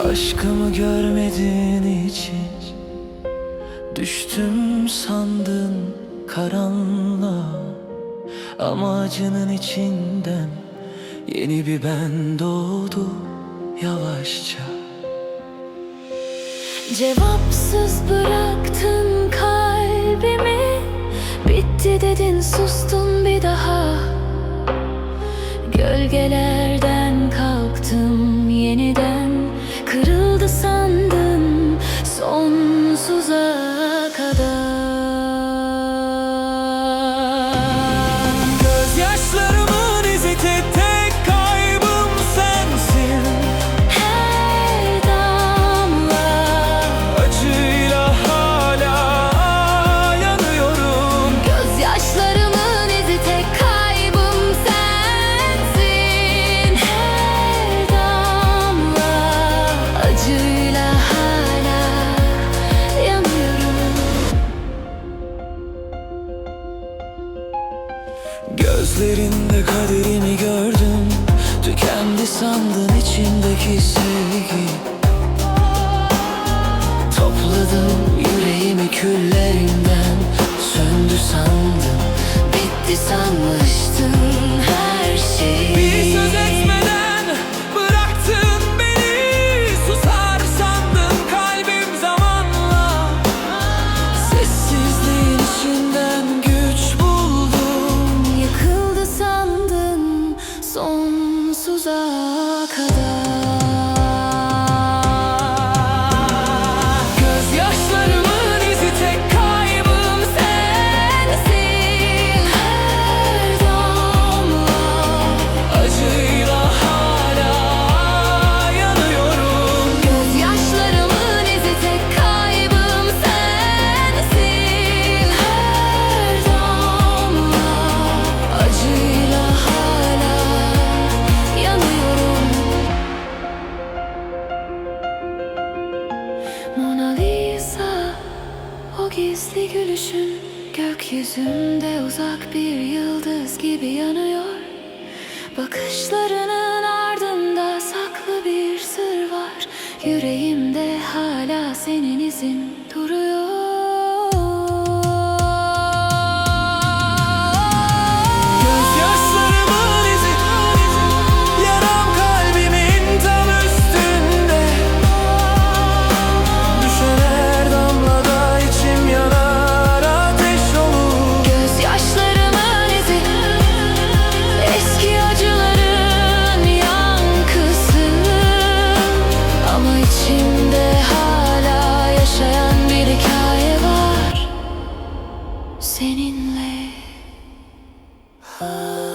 Aşkımı görmediğin için Düştüm sandın karanlığa. Ama acının içinden Yeni bir ben doğdu yavaşça. Cevapsız bıraktın kalbimi. Bitti dedin sustun bir daha Suzanne. Gözlerinde kaderini gördüm. Tükendi sandın içindeki sevgi. Topladım yüreğimi küllerinden. Söndü sandım Bitti sanmıştın gizli gülüşün Gökyüzünde uzak bir yıldız gibi yanıyor. Bakışlarının ardında saklı bir sır var. Yüreğimde hala senin izin Oh.